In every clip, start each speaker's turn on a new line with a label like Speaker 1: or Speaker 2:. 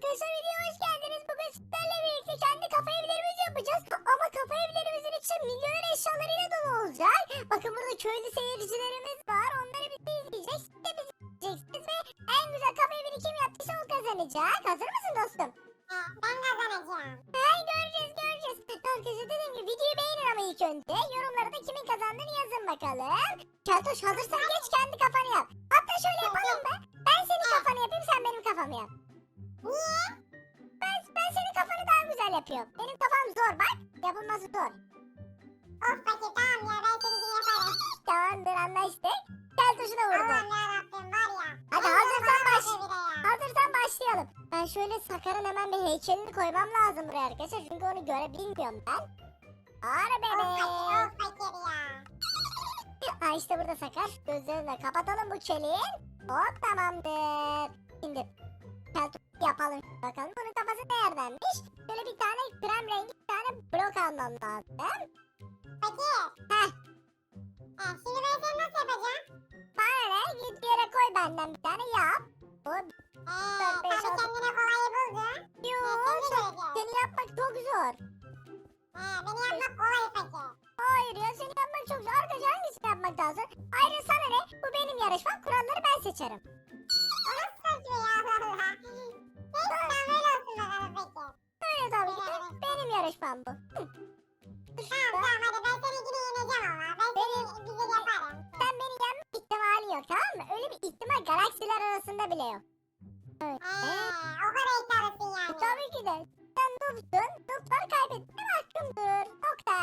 Speaker 1: Arkadaşlar videoya hoş geldiniz. Bugün sizlerle birlikte kendi kafa evlerimizi yapacağız. Ama kafa evlerimizin içi milyoner eşyalarıyla dolu olacak. Bakın burada köylü seyircilerimiz Sakar'ın hemen bir heykelini koymam lazım buraya arkadaşlar. Çünkü onu görebilmiyorum ben. Ara
Speaker 2: Of fakir
Speaker 1: bebek.
Speaker 2: of fakir ya.
Speaker 1: Ha işte burada Sakar. Gözlerini de kapatalım bu çeliğin. Hop tamamdır. Şimdi yapalım bakalım. Bunun kafası neredenmiş? Şöyle bir tane krem rengi bir tane blok almam lazım.
Speaker 2: Fakir.
Speaker 1: Heh.
Speaker 2: He, şimdi ben seni nasıl yapacağım?
Speaker 1: Bana ne? Git bir yere koy benden bir tane yap. Hop.
Speaker 2: Eee
Speaker 1: Dört, beş,
Speaker 2: tabii
Speaker 1: altı.
Speaker 2: kendine kolayı buldun.
Speaker 1: Yoo,
Speaker 2: He,
Speaker 1: sen-
Speaker 2: seni göreceğiz.
Speaker 1: seni yapmak çok zor.
Speaker 2: He, beni yapmak kolay fakir.
Speaker 1: Hayır ya seni yapmak çok zor. Arkadaşlar hangisini yapmak daha zor? Ayrıca sana ne? Bu benim yarışmam. Kuralları ben seçerim.
Speaker 2: O nasıl saçma ya Allah Allah. Neyse tamam öyle olsun bakalım fakir.
Speaker 1: Öyle tabii ki de benim yarışmam bu. Hı.
Speaker 2: Tamam tamam hadi ben seninkini yeneceğim ama. Ben seni güzel yaparım.
Speaker 1: Sen beni yenme ihtimali yok tamam mı? Öyle bir ihtimal galaksiler arasında bile yok.
Speaker 2: He, o kadar iddialısın
Speaker 1: E,
Speaker 2: yani.
Speaker 1: tabii ki de. Sen noobsun. Nooblar kaybetmeye mahkumdur. Nokta.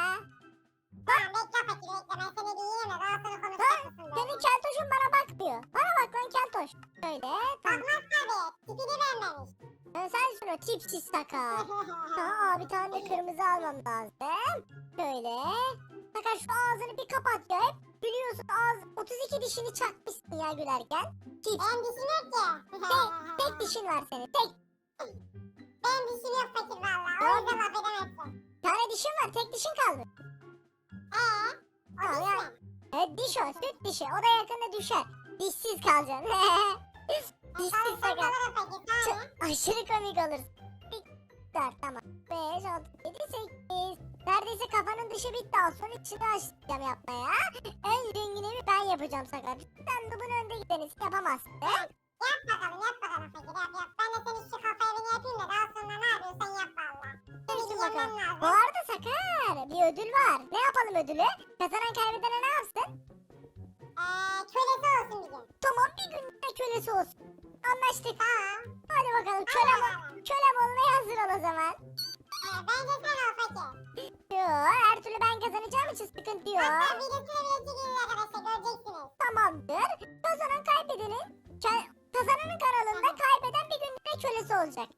Speaker 2: Tamam bekle fakir bekle ben seni bir yiyeyim de daha sonra konuşacaksın.
Speaker 1: Senin keltoşun bana bakmıyor. Bana bak lan keltoş. Şöyle tamam.
Speaker 2: Bakmaz tabii. Tipini beğenmemiş.
Speaker 1: Ben sen şunu tipsiz sakar. Aa bir tane de kırmızı almam lazım. Şöyle. Sakar şu ağzını bir kapat ya. Hep gülüyorsun ağız 32 dişini çakmışsın ya gülerken. Tips.
Speaker 2: ben dişim yok ki.
Speaker 1: Tek dişin var senin. Tek.
Speaker 2: ben dişim yok fakir valla. O yüzden laf edemezsin.
Speaker 1: Bir tane dişin var. Tek dişin kaldı.
Speaker 2: Eee? O
Speaker 1: Tamam
Speaker 2: diş
Speaker 1: ya.
Speaker 2: mi?
Speaker 1: Evet diş o. Süt dişi. O da yakında düşer. Dişsiz kalacaksın. Dişsiz
Speaker 2: Kalırsan
Speaker 1: sakar.
Speaker 2: kalırım fakir tamam mı?
Speaker 1: Aşırı komik olur. Dört tamam. 5, 6, 7, 8. Neredeyse kafanın dışı bitti. Az sonra içini açacağım yapmaya. En zenginimi ben yapacağım Sakar. Sen de bunun önde gideniz yapamazsın.
Speaker 2: Yap bakalım yap bakalım fakir yap yap. Ben de senin şu kafa evini yapayım da daha sonra ne yapıyorsan yap valla. Seni bir
Speaker 1: Bu arada Sakar bir ödül var. Ne yapalım ödülü? Kazanan kaybedene ne yapsın?
Speaker 2: Eee kölesi olsun bir gün.
Speaker 1: Tamam bir gün de kölesi olsun. Anlaştık.
Speaker 2: Tamam.
Speaker 1: Hadi bakalım kölem, kölem olmaya hazır ol o zaman.
Speaker 2: Eee, bence sen ol fakir.
Speaker 1: Yo, her türlü ben kazanacağım için sıkıntı yok.
Speaker 2: Hatta videosunu bile çekeriz arkadaşlar göreceksiniz.
Speaker 1: Tamamdır. Kazanan kaybedenin, kazananın kanalında kaybeden bir gün de kölesi olacak.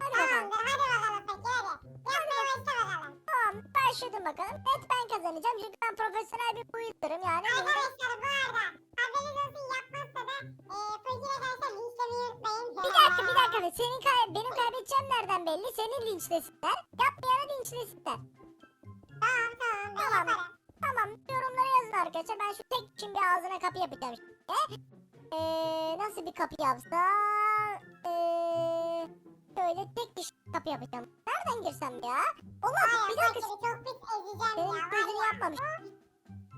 Speaker 1: Hadi bakalım.
Speaker 2: Tamamdır hadi bakalım fakir hadi. Yapmaya başla bakalım.
Speaker 1: Tamam başladım bakalım. Net ben kazanacağım çünkü ben profesyonel bir buyuturum yani.
Speaker 2: Arkadaşlar bu arada haberiniz olsun yapmazsa da eee fakir arkadaşlar linçlemeyi unutmayın.
Speaker 1: Bir dakika bir dakika. Senin kay benim kaybedeceğim nereden belli? Seni linçlesinler. Yapmayanı linçlesinler.
Speaker 2: Tamam tamam
Speaker 1: yorumlara yazın arkadaşlar. Ben şu tek bir ağzına kapı yapacağım şimdi. Ee, nasıl bir kapı yapsam? Ee, şöyle tek diş kapı yapacağım. Nereden girsem ya? Allah
Speaker 2: Var
Speaker 1: bir dakika.
Speaker 2: çok pis ezeceğim
Speaker 1: Benim
Speaker 2: ya.
Speaker 1: gözünü yapmamış.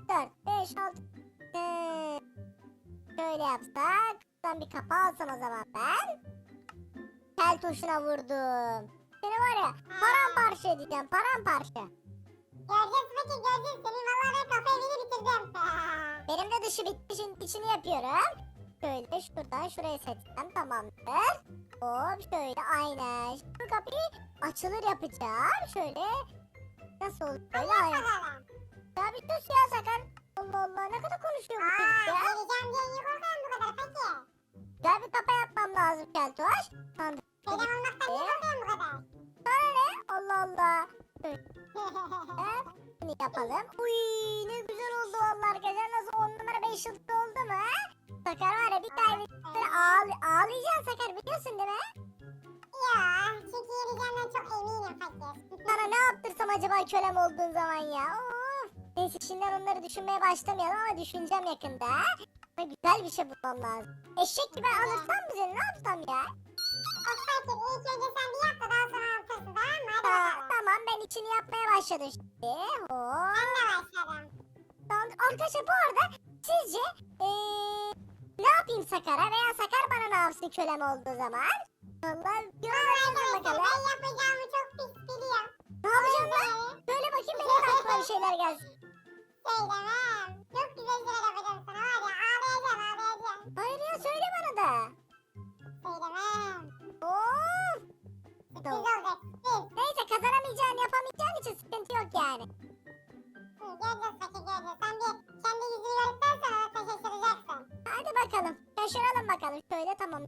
Speaker 1: 4, 5, 6. Ee, şöyle yapsak. Buradan bir kapı alsam o zaman ben. Tel tuşuna vurdum. Seni var ya paramparça edeceğim paramparça.
Speaker 2: Göreceğiz fakir göreceğiz. Senin valla ben kafa evini bitirdim.
Speaker 1: Benim de dışı bitti şimdi içini yapıyorum. Şöyle şuradan şuraya seçsem tamamdır. Hop şöyle aynen. Şimdi bu kapıyı açılır yapacağım. Şöyle nasıl olur böyle aynen. Ya bir sus ya Sakar. Allah Allah ne kadar konuşuyor bu çocuk
Speaker 2: Aa
Speaker 1: ya.
Speaker 2: geleceğim diye niye korkuyorsun bu kadar fakir?
Speaker 1: Gel bir kapa yapmam lazım Keltoş. Tamam.
Speaker 2: Şeyden olmaktan niye korkuyorsun bu kadar?
Speaker 1: Sana ne? Allah Allah. Bunu yapalım. Uy ne güzel oldu vallahi arkadaşlar. Nasıl 10 numara 5 yıldız oldu mu? he? Sakar var ya bir kaybettikleri ağl ağlayacaksın Sakar biliyorsun değil mi?
Speaker 2: ya çünkü yeneceğimden çok eminim fakir.
Speaker 1: Sana ne yaptırsam acaba kölem olduğun zaman ya? Of. Neyse şimdiden onları düşünmeye başlamayalım ama düşüneceğim yakında. Ama güzel bir şey bulmam lazım. Eşek gibi alırsam mı seni ne yapsam ya?
Speaker 2: Bak fakir ilk önce
Speaker 1: başladın şimdi. Hop.
Speaker 2: Ben de başladım.
Speaker 1: Arkadaşlar bu arada sizce eee ne yapayım Sakar'a veya Sakar bana ne yapsın kölem olduğu zaman? Vallahi yorumlara yazın
Speaker 2: Arkadaşlar
Speaker 1: bakalım.
Speaker 2: ben yapacağımı çok pis biliyorum.
Speaker 1: Ne yapacağım ben? Söyle bakayım benim de aklıma bir şeyler gelsin.
Speaker 2: Söylemem. Çok güzel şeyler yapacağım sana var ya ağlayacaksın ağlayacaksın.
Speaker 1: Hayır ya söyle bana da.
Speaker 2: Söylemem.
Speaker 1: Of.
Speaker 2: Sürpriz olacak sürpriz.
Speaker 1: Neyse kazanamayacağın yapamayacağın için sıkıntı yok yani.
Speaker 2: Hı, Göreceğiz fakir göreceğiz. Sen bir kendi yüzünü gördükten sonra da şaşıracaksın.
Speaker 1: Hadi bakalım. Şaşıralım bakalım. Şöyle tamam.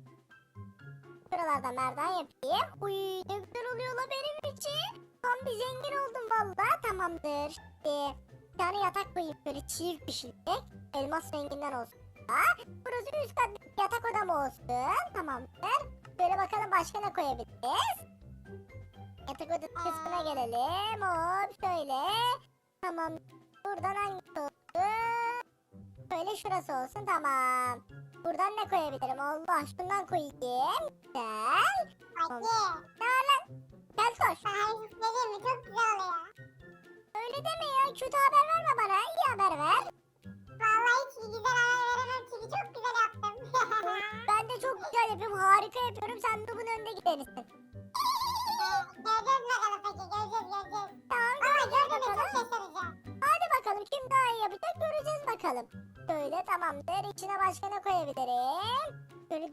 Speaker 1: Şuralardan merdiven yapayım. Uy ne güzel oluyor la benim için. Tam bir zengin oldum valla. Tamamdır. Şimdi bir tane yatak koyayım böyle çift kişilik. Elmas renginden olsun. Ha, burası üst kat yatak odam olsun. Tamamdır. Böyle bakalım başka ne koyabiliriz. Yatak odası kısmına gelelim. Hop şöyle. Tamam. Buradan hangisi olsun? Şöyle şurası olsun tamam. Buradan ne koyabilirim? Allah şundan koyayım. Güzel.
Speaker 2: Fakir.
Speaker 1: Ne var lan? Gel koş.
Speaker 2: Bir söyleyeyim mi? Çok güzel oluyor.
Speaker 1: Öyle deme ya. Kötü haber verme bana. İyi haber ver.
Speaker 2: Vallahi hiç güzel haber veremem çünkü çok güzel yaptım.
Speaker 1: Ben de çok güzel yapıyorum. Harika yapıyorum. Sen de bunun önünde giderisin.
Speaker 2: Bakalım fakir göreceğiz göreceğiz.
Speaker 1: Tamam
Speaker 2: Ama
Speaker 1: göreceğiz
Speaker 2: gördüğünde çok
Speaker 1: bakalım.
Speaker 2: şaşıracağım.
Speaker 1: Hadi bakalım kim daha iyi yapacak göreceğiz bakalım. Böyle tamamdır. İçine başka ne koyabilirim? Böyle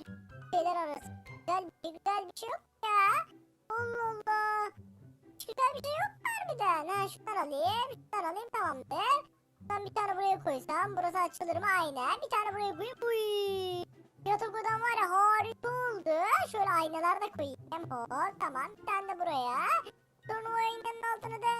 Speaker 1: şeyler arası. Güzel bir şey, güzel bir şey yok ya. Allah Allah. Hiç güzel bir şey yok mu harbiden? Ha şundan alayım. Şundan alayım tamamdır. Ben bir tane buraya koysam burası açılır mı? Aynen. Bir tane buraya koyayım. Uy. Yatak odam var ya harika oldu. Şöyle aynalar da koyayım. Hop tamam. Bir tane de buraya. Sonra o aynanın altına da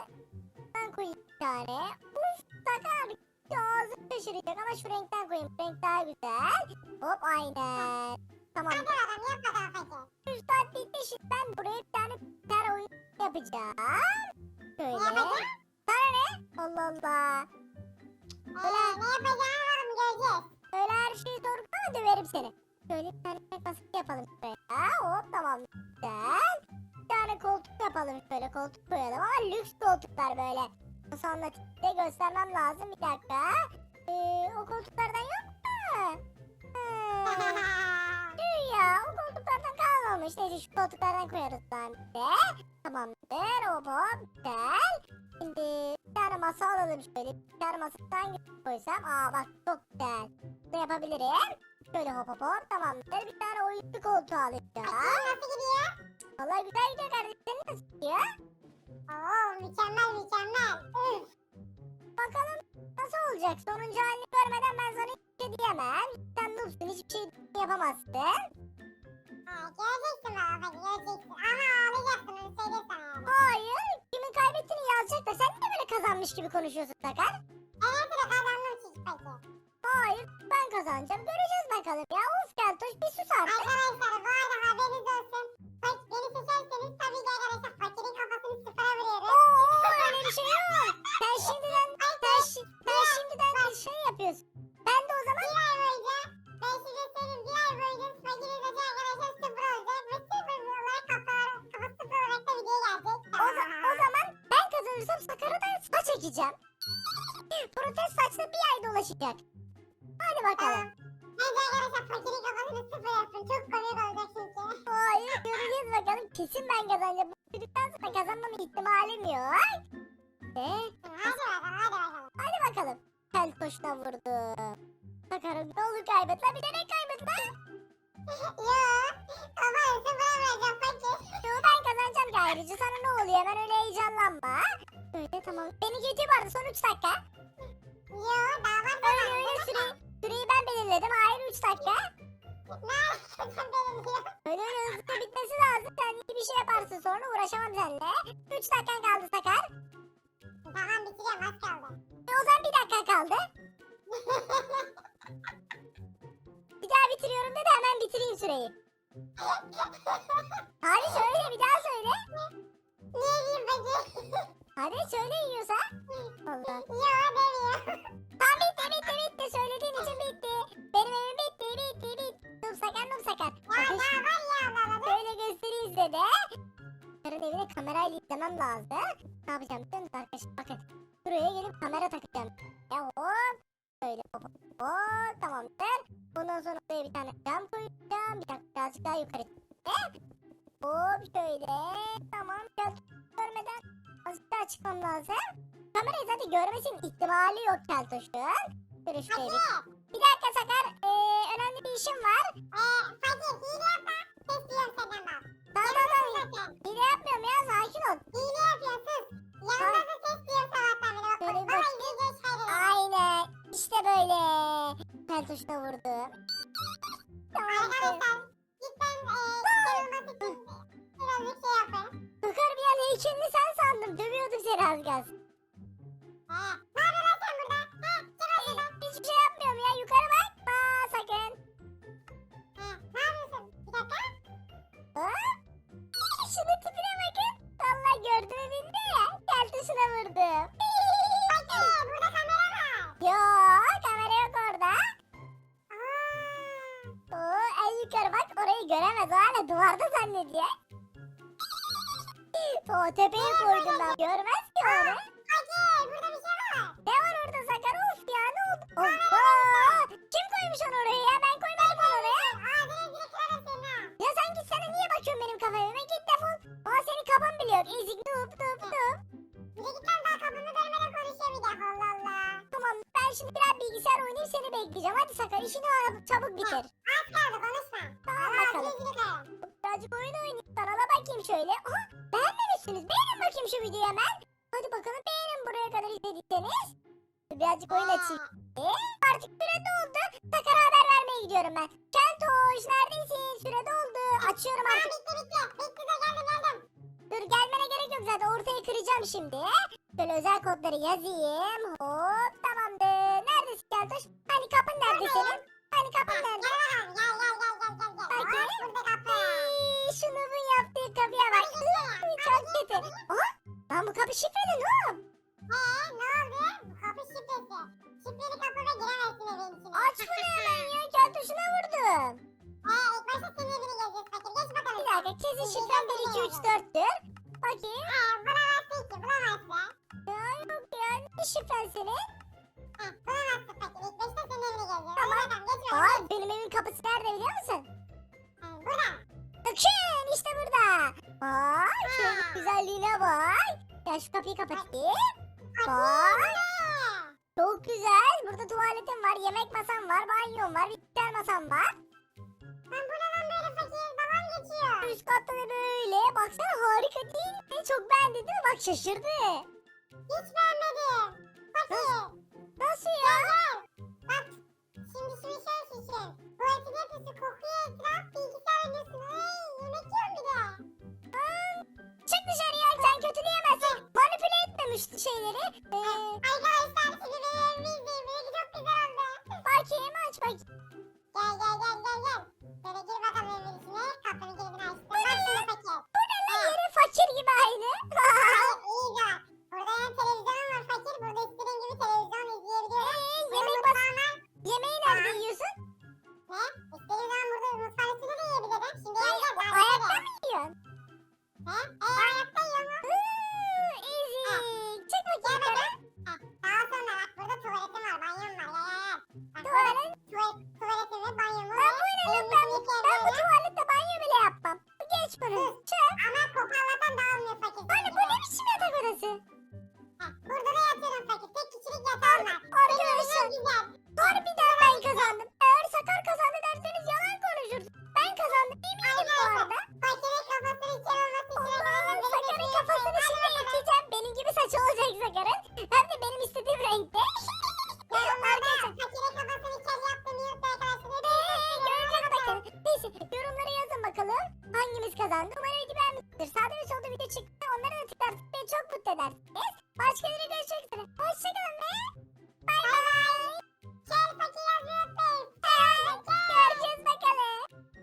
Speaker 1: ben koyayım bir tane. Uf sakar. Ağzım şaşıracak ama şu renkten koyayım. Renk daha güzel. Hop aynen. Tamam.
Speaker 2: Hadi bakalım yap bakalım fakir.
Speaker 1: 100 saat bitti şimdi ben buraya bir tane tane oyun yapacağım.
Speaker 2: Ne
Speaker 1: Şöyle.
Speaker 2: yapacaksın?
Speaker 1: Sana ne? Allah Allah.
Speaker 2: Ee, ne yapacağını bakalım göreceğiz.
Speaker 1: Böyle her şeyi sorgulama döverim seni. Şöyle bir tane masası yapalım şuraya. Hop tamam. Güzel. Bir tane koltuk yapalım şöyle koltuk koyalım ama lüks koltuklar böyle. Nasıl anlatayım size göstermem lazım bir dakika. Ee, o koltuklardan yok mu? Tüh ya o koltuklardan kalmamış. Neyse şu koltuklardan koyarız ben de. Tamamdır hop güzel. Şimdi bir tane masa alalım şöyle. Bir tane masasından hangisini koysam. Aa bak çok güzel. Bunu yapabilirim. Şöyle hop hop hop tamamdır. Bir tane oyuncu koltuğu alacağım.
Speaker 2: Fakir nasıl gidiyor?
Speaker 1: Vallahi güzel gidiyor kardeşim. Senin nasıl gidiyor?
Speaker 2: Oo mükemmel mükemmel. Üf.
Speaker 1: Bakalım nasıl olacak? Sonuncu halini görmeden ben sana hiçbir şey diyemem. Sen noobsun hiçbir şey yapamazsın.
Speaker 2: Ha, göreceksin baba göreceksin. Ama ağlayacaksın onu söyleyeyim sana yani.
Speaker 1: Hayır. Kimin kaybettiğini yazacak da sen de böyle kazanmış gibi konuşuyorsun Sakar.
Speaker 2: En sıra kazandım çünkü fakir.
Speaker 1: Hayır ben kazanacağım. Göreceğiz bakalım ya. Of Keltoş bir sus artık.
Speaker 2: Arkadaşlar bu arada haberiniz olsun. Bak beni seçerseniz tabii ki arkadaşlar fakirin kafasını sıfıra vuruyoruz.
Speaker 1: Oo öyle bir şey yok. Sen şimdiden sen, sen şimdiden bir şey yapıyorsun. Ben de o zaman
Speaker 2: Bir ay boyunca ben size söyleyeyim bir ay boyunca fakirin saçı arkadaşlar sıfır olacak. Ve sıfır olarak kafalar, kafası sıfır olarak da video gelecek.
Speaker 1: o, o zaman ben kazanırsam Sakar'a da saç ekeceğim. Protest saçla bir ay dolaşacak. Hadi bakalım. Kesin ben kazanacağım. Bu çocuktan sonra kazanmama ihtimalim yok. Ve
Speaker 2: Hadi bakalım hadi bakalım.
Speaker 1: hadi bakalım. Keltoş'la vurdum. Sakar'ım ne olur kaybet lan bir de ne kaybet lan?
Speaker 2: Yoo. Kafanı sıfıra vuracağım fakir.
Speaker 1: Yo ben kazanacağım gayrıcı sana ne oluyor hemen öyle heyecanlanma. Böyle tamam. Beni geçiyor vardı son 3 dakika.
Speaker 2: Yoo daha var
Speaker 1: Öyle öyle süreyi, süreyi ben belirledim. Hayır 3 dakika.
Speaker 2: Ne benim diyor.
Speaker 1: Öyle öyle hızlıca bitmesi lazım. Sen bir şey yaparsın sonra uğraşamam seninle. 3 dakikan kaldı Sakar.
Speaker 2: Tamam bitireceğim az kaldı.
Speaker 1: E, o zaman bir dakika kaldı. Bir daha bitiriyorum dedi hemen bitireyim süreyi. Hadi söyle bir daha söyle.
Speaker 2: Niye diyeyim fakir?
Speaker 1: Hadi söyle yiyorsa. Allah.
Speaker 2: Yoo demiyor.
Speaker 1: Tamam bitti bitti bitti. Söylediğin evini kamerayla izlemem lazım. ne yapacağım biliyor musunuz arkadaşlar? Bakın. Buraya gelip kamera takacağım. Ya hop. Böyle hop hop. Tamamdır. Bundan sonra buraya bir tane cam koyacağım. Bir dakika birazcık daha yukarı. çıkayım. Hop şöyle. Tamam. Biraz görmeden azıcık daha çıkmam lazım. Kamerayı zaten görmesinin ihtimali yok Keltoş'un. Şöyle şuraya bir. Bir dakika Sakar. Ee, önemli bir işim var. Keltoş'una vurdum. Duvarda zannediyor. o tepeye koydum ben. Görmez ki onu.
Speaker 2: Fakir burada bir şey var.
Speaker 1: Ne var orada Sakar? Of ya ne oldu? Oha! Kim koymuş onu oraya ya? Ben koymadım onu oraya. Ya sen gitsene niye bakıyorsun benim kafama? Git defol. Aa senin kafan bile yok. Ezik noob şimdi biraz bilgisayar oynayıp seni bekleyeceğim. Hadi Sakar işini ara- çabuk bitir.
Speaker 2: Az kaldı konuşma.
Speaker 1: Tamam bakalım. Birazcık oyun oynayayım. Kanala bakayım şöyle. Aha beğenmemişsiniz. Beğenin bakayım şu videoyu hemen. Hadi bakalım beğenin buraya kadar izlediyseniz. Birazcık oyun açayım. Ee, artık süre doldu. Sakar'a haber vermeye gidiyorum ben. Keltoş neredesin? Süre doldu. Açıyorum
Speaker 2: Aa
Speaker 1: artık.
Speaker 2: bitti bitti. Bitti de geldim geldim.
Speaker 1: Dur gelmene gerek yok zaten. Ortaya kıracağım şimdi. Şöyle özel kodları yazayım. Hop tamamdır. Keltoş? Hani kapın nerede senin? Hani
Speaker 2: Ha,
Speaker 1: kapın
Speaker 2: Gel
Speaker 1: nerede?
Speaker 2: Gel gel gel gel gel. gel.
Speaker 1: Bakayım.
Speaker 2: Hop, burada kapı.
Speaker 1: Iiii, Şunu bu yaptığı kapıya bak. Çok kötü. Aha lan bu kapı şifreli oğlum?
Speaker 2: Ee ne oldu? Bu kapı şifresi. Şifreli kapıda giremezsin evin içine.
Speaker 1: Aç bunu hemen ya. Keltoşuna vurdum.
Speaker 2: Ee ilk başta senin evini gezeceğiz fakir. Geç bakalım.
Speaker 1: Bir dakika kesin şifrem 1 2 3 4'tür. Bakayım.
Speaker 2: Ee bulamazsın ki bulamazsın.
Speaker 1: Ya yok ya. Ne şifren senin?
Speaker 2: Fakir. İlk başta senin.
Speaker 1: Tamam.
Speaker 2: Geç bakalım.
Speaker 1: benim evin kapısı nerede biliyor musun?
Speaker 2: Ee, burada.
Speaker 1: Bakın işte burada. Şöyle
Speaker 2: Ha.
Speaker 1: güzelliğine bak. Ya şu kapıyı kapatayım. Bak. Çok güzel. Burada tuvaletim var, yemek masam var, banyom var, bilgisayar masam var.
Speaker 2: Lan bu ne lan böyle fakir? Babam geçiyor.
Speaker 1: Üst katta da böyle. Baksana harika değil mi? Çok beğendi değil mi? Bak şaşırdı.
Speaker 2: Hiç beğenmedim. Fakir.
Speaker 1: Nasıl ya?
Speaker 2: Gel. Bak. Şimdi şunu şey şişir. Tuvaletin hepsi kokuyor etraf. Bilgisayar oynuyorsun. Ay yemek yiyorum bir de.
Speaker 1: Çık dışarıya sen kötüleyemezsin. Manipüle etmemiş şeyleri. Ee,
Speaker 2: Arkadaşlar şimdi